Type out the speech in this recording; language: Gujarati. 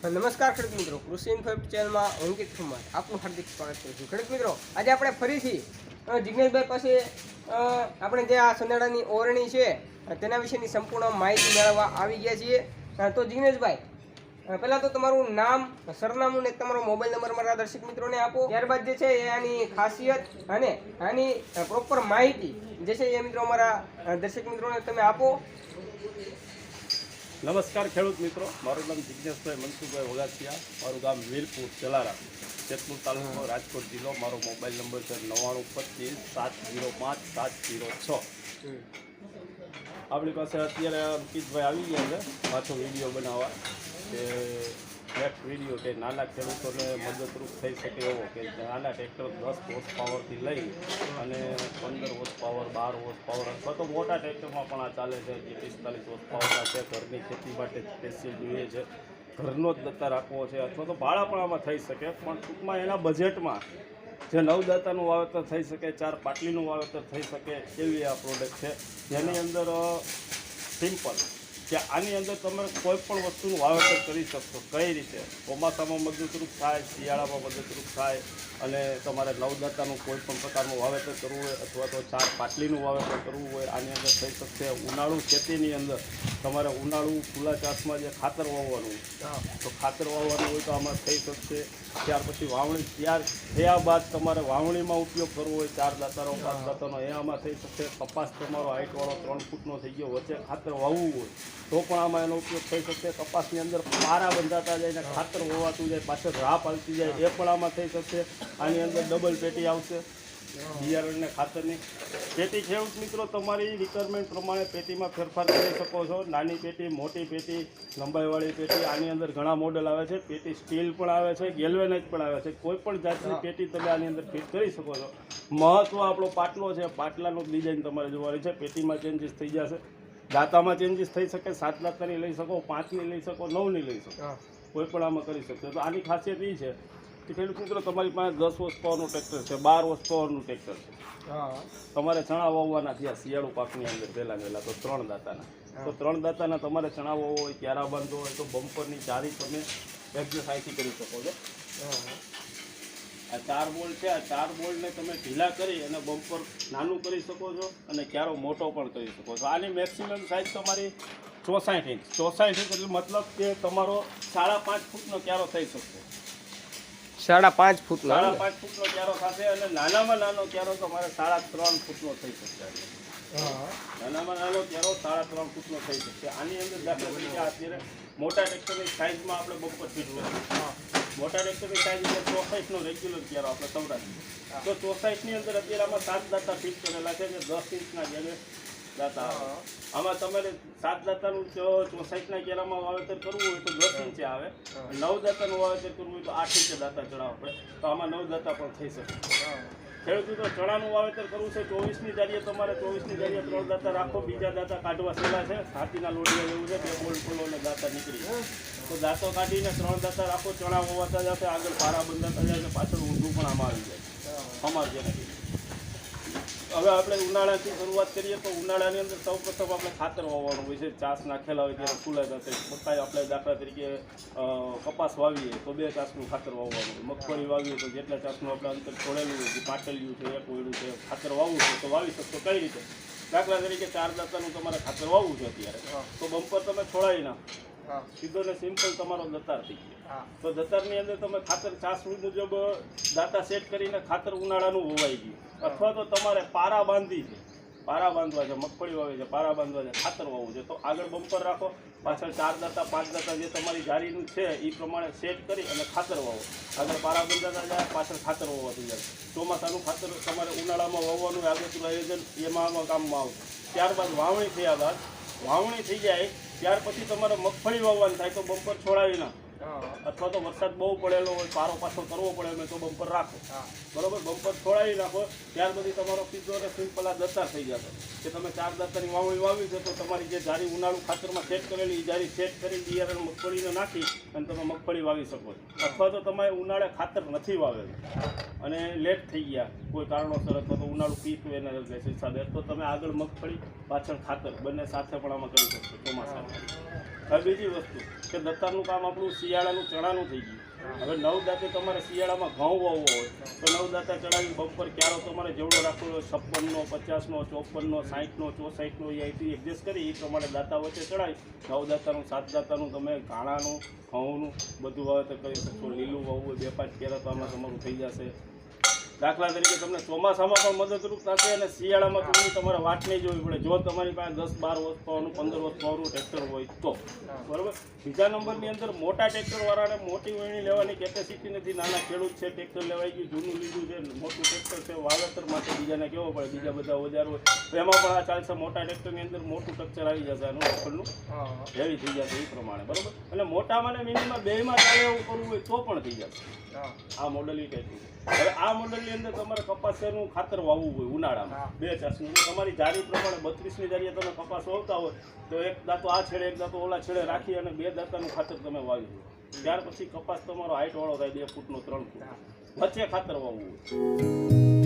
નમસ્કાર ખેડૂત મિત્રો, કૃષિ ઇન્ફો ચેનલમાં અંકિત કુમાર આપનું હાર્દિક સ્વાગત કરું છું. ખેડૂત મિત્રો, આજે આપણે ફરીથી જિજ્ઞેશભાઈ પાસે આપણે જે આ સંદાડાની ઓરણી છે તેના વિશેની સંપૂર્ણ માહિતી મેળવવા આવી ગયા છીએ. તો જિજ્ઞેશભાઈ પહેલાં તો તમારું નામ, સરનામું ને તમારો મોબાઈલ નંબર મારા દર્શક મિત્રોને આપો. ત્યારબાદ જે છે, એ આની ખાસિયત અને આની પ્રોપર માહિતી જે છે, એ મિત્રો અમારા દર્શક મિત્રોને તમે આપો. નમસ્કાર ખેડૂત મિત્રો. મારું નામ જિજ્ઞેશભાઈ મનસુખભાઈ વગાસિયા મારું ગામ વીરપુર ચલારા જેતપુર તાલુકો રાજકોટ જિલ્લો. મારો મોબાઈલ નંબર છે નવ્વાણું પચીસ સાત જીરો પાંચ સાત જીરો છ. આપણી પાસે અત્યારે અંકિતભાઈ આવી ગયા છે. પાછો વીડિયો બનાવવા. કે નેક્સ્ટ વીડિયો કે નાના ખેડૂતોને મદદરૂપ થઈ શકે એવો કે નાના ટ્રેક્ટર દસ હોર્સ પાવરથી લઈ અને પંદર હોર્સ પાવર બાર હોર્સ પાવર અથવા તો મોટા ટ્રેક્ટરમાં પણ આ ચાલે છે, જે પિસ્તાલીસ હોર્સ પાવરના છે. ઘરની ખેતી માટે સ્પેશિયલ જોઈએ છે. ઘરનો જ દત્તા રાખવો છે અથવા તો ભાડા પણ આમાં થઈ શકે, પણ ટૂંકમાં એના બજેટમાં જે નવદાતાનું વાવેતર થઈ શકે, ચાર પાટલીનું વાવેતર થઈ શકે એવી આ પ્રોડક્ટ છે. જેની અંદર સિમ્પલ કે આની અંદર તમે કોઈ પણ વસ્તુનું વાવેતર કરી શકશો. કઈ રીતે? ચોમાસામાં મદદરૂપ થાય, શિયાળામાં મદદરૂપ થાય અને તમારે નવદાતાનું કોઈ પણ પ્રકારનું વાવેતર કરવું હોય અથવા તો ચાર પાટલીનું વાવેતર કરવું હોય આની અંદર થઈ શકશે ઉનાળુ ખેતીની અંદર. તમારે ઉનાળુ ખુલ્લા ચાસમાં જે ખાતર વાવવાનું તો ખાતર વાવવાનું હોય તો આમાં થઈ શકશે. ત્યાર પછી વાવણી ત્યાર થયા બાદ તમારે વાવણીમાં ઉપયોગ કરવો હોય ચાર દાંતાનો પાંચ દાતાનો એ આમાં થઈ શકશે. કપાસ તમારો હાઇટવાળો ત્રણ ફૂટનો થઈ ગયો વચ્ચે ખાતર વાવવું હોય તો પણ આમાં એનો ઉપયોગ થઈ શકશે. કપાસની અંદર પારા બંધાતા જાય ને ખાતર હોવાતું જાય પાછળ રાહ પાલતી જાય એ પણ આમાં થઈ શકશે. આની અંદર ડબલ પેટી આવશે. બિયારણને ખાતરની. પેટી ખેડૂત મિત્રો તમારી રિક્વાયરમેન્ટ પ્રમાણે પેટીમાં ફેરફાર કરી શકો છો. નાની પેટી મોટી પેટી લંબાઈવાળી પેટી આની અંદર ઘણા મોડલ આવે છે. પેટી સ્ટીલ પણ આવે છે ગેલ્વેનાઇઝ પણ આવે છે. કોઈ પણ જાતની પેટી તમે આની અંદર ફિટ કરી શકો છો. મહત્વ આપણો પાટલો છે. પાટલાનું ડિઝાઇન તમારે જોવાની છે. પેટીમાં ચેન્જીસ થઈ જશે. દાંતામાં ચેન્જીસ થઈ શકે. સાત દાંતાની લઈ શકો. પાંચની લઈ શકો. નવની લઈ શકો. કોઈ પણ આમાં કરી શકશો. તો આની ખાસિયત એ છે કે ખેડૂત મિત્રો તમારી પાસે દસ વર્ષ પાવરનું ટ્રેક્ટર છે બાર વર્ષ પાવરનું ટ્રેક્ટર છે. તમારે ચણા વાવવાના થયા શિયાળુ પાકની અંદર પહેલા પહેલાં તો ત્રણ દાતાના. તો ત્રણ દાતાના તમારે ચણા વાવવો હોય ક્યારા બાંધવો હોય તો બમ્પરની ચારી તમે એક્સરસાઇઝથી કરી શકો છો. આ ચાર બોલ્ડ છે આ ચાર બોલ્ડને તમે ઢીલા કરી અને બમ્પર નાનું કરી શકો છો અને ક્યારો મોટો પણ કરી શકો છો. આની મેક્સિમમ સાઇઝ તમારી ચોસાઠ ઇંચ. ચોસાઠ ઇંચ એટલે મતલબ કે તમારો સાડા પાંચ ફૂટનો ક્યારો થઈ શકશે. સાડા પાંચ ફૂટનો સાડા પાંચ ફૂટનો ક્યારો થશે અને નાનામાં નાનો ક્યારો મારે સાડા ત્રણ ફૂટનો થઈ શકશે. નાનામાં નાનો ક્યારો સાડા ત્રણ ફૂટનો થઈ શકશે. આની અંદર દાખલા તરીકે અત્યારે મોટા ટ્રેક્ટરની સાઇઝમાં આપણે બપોર ફીટ હોય મોટા ટ્રેક્ટરની સાઇઝ એટલે ચોસાઈઠનો રેગ્યુલર ક્યારો આપણે સૌરાષ્ટ્ર તો ચોસાઈઠની અંદર અત્યારે આમાં સાત દાતા ફીટ કરેલા છે જે દસ ઇંચના જેને દાતા આમાં તમારે સાત દાતાનું જો ચોસાઈઠના કેરામાં વાવેતર કરવું હોય તો દસ ઇંચે આવે. નવ દાતાનું વાવેતર કરવું હોય તો આઠ ઇંચે દાતા ચડાવવા પડે. તો આમાં નવ દાતા પણ થઈ શકે. ખેડૂતો તો ચણાનું વાવેતર કરવું છે ચોવીસની જારીએ તમારે ચોવીસની જારીએ ત્રણ દાતા રાખો બીજા દાતા કાઢવા સહેલા છે. હાથીના લોડિયા જેવું છે બે બોલ્ડ ખોલો અને દાતા નીકળી. તો દાંતો કાઢીને ત્રણ દાતા રાખો ચણા હોવાતા જશે આગળ પારા બંધાતા જાય પાછળ ઊંધું પણ આમાં આવી જાય. અમાર જેને. હવે આપણે ઉનાળાથી શરૂઆત કરીએ તો ઉનાળાની અંદર સૌ પ્રથમ આપણે ખાતર વાવવાનું હોય છે. ચાસ નાખેલા હોય ત્યારે ફૂલા થશે પોતા આપણે દાખલા તરીકે કપાસ વાવીએ તો બે ચાસનું ખાતર વાવવાનું હોય. મગફળી વાવીએ તો જેટલા ચાસનું આપણે અંતર છોડેલું હોય જે પાટલિયું છે એક ઓયડું છે ખાતર વાવવું છે તો વાવી શકશો કઈ રીતે? દાખલા તરીકે ચાર દાતાનું તમારે ખાતર વાવવું છે અત્યારે. તો બમ્પર તમે છોડાવી નાખો. સીધો ને સિમ્પલ તમારો દતાર થઈ ગયો. તો દતારની અંદર તમે ખાતર ચાસણી મુજબ દાતા સેટ કરીને ખાતર ઉનાળાનું હોવાઈ ગયું. અથવા તો તમારે પારા બાંધી છે. પારા બાંધવા છે મગફળી વાવે છે પારા બાંધવા છે ખાતર વાવવું છે. તો આગળ બમ્પર રાખો. પાછળ ચાર દાતા પાંચ દાતા જે તમારી જારીનું છે એ પ્રમાણે સેટ કરી અને ખાતર વાવો. આગળ પારા બંધાતા જાય પાછળ ખાતર વાવવાથી જાય. ચોમાસાનું ખાતર તમારે ઉનાળામાં વાવવાનું આગળનું આયોજન એમાં કામમાં આવશે ત્યારબાદ વાવણી થયા બાદ વાવણી થઈ જાય ત્યાર પછી તમારે મગફળી વાવવાની થાય તો બમ્પર છોડાવી ના અથવા તો વરસાદ બહુ પડેલો હોય પારો પાછો કરવો પડે એમ તો બમ્પર રાખો. બરોબર? બમ્પર છોડાવી નાખો ત્યાર પછી તમારો સીધો અને સિમ્પલ આ દત્તાર થઈ જશે. કે તમે ચાર દત્તાની વાવણી વાવી છે તો તમારી જે જારી ઉનાળુ ખાતરમાં સેટ કરેલી એ જારી સેટ કરી બિયારણ મગફળીને નાખી અને તમે મગફળી વાવી શકો છો. અથવા તો તમે ઉનાળે ખાતર નથી વાવેલું. અને લેટ થઈ ગયા. કોઈ કારણોસર અથવા તો ઉનાળુ પીક એને એના સાથે તો તમે આગળ મગફળી પાછળ ખાતર બંને સાથે પણ આમાં કરી શકશો ચોમાસામાં. હવે બીજી વસ્તુ કે દત્તારનું કામ આપણું શિયાળાનું ચણાનું થઈ ગયું. હવે નવ દાંતે તમારે શિયાળામાં ઘઉં વાવવો હોય, તો નવ દાંતા ચડાવી બપોર ક્યારો તમારે જેવડો રાખવો હોય, છપ્પનનો, પચાસનો, ચોપનનો સાહીઠનો ચોસાઠનો એ અહીંથી એડજસ્ટ કરી, એ પ્રમાણે દાંતા વચ્ચે ચડાવી. સાત દાંતાનું તમે ઘાણાનું, ઘઉંનું બધું વાવેતર કરી શકશો લીલું વાવવું બે પાંચ કેરા તો આમાં તમારું થઈ જશે. દાખલા તરીકે તમને ચોમાસામાં પણ મદદરૂપ થશે અને શિયાળામાં તમને તમારે વાટ નહીં જોવી પડે. જો તમારી પાસે દસ બાર વર્ષ પાવાનું પંદર વર્ષ પાવાનું ટ્રેક્ટર હોય તો. બરાબર? બીજા નંબરની અંદર મોટા ટ્રેક્ટરવાળાને મોટી વહેણી લેવાની કેપેસિટી નથી. નાના ખેડૂત છે ટ્રેક્ટર લેવાઈ ગયું જૂનું લીધું છે મોટું ટ્રેક્ટર છે વાવેતર માટે બીજાને કેવો પડે? બીજા બધા ઓજારો એમાં પણ આ ચાલશે મોટા ટ્રેક્ટરની અંદર મોટું સ્ટ્રક્ચર આવી જશે એનું હા. હેવી થઈ જશે એ પ્રમાણે બરાબર? અને મોટામાં ને મિનિમમ બેમાં ચાલે એવું કરવું હોય તો પણ થઈ જશે. આ મોડલ એ ટાઈપનું હવે આ મોડલની અંદર તમારે કપાસનું ખાતર વાવવું હોય ઉનાળામાં. બે ચાસનું તમારી જારી પ્રમાણે બત્રીસની જારીએ તમે કપાસ વાવતા હોય તો એક દાંતો આ છેડે એક દાંતો ઓલા છેડે રાખી અને બે દાંતાનું ખાતર તમે વાવી દો. ત્યાર પછી કપાસ તમારો હાઈટ વાળો થાય બે ફૂટનો ત્રણ ફૂટ. વચ્ચે ખાતર વાવવું હોય.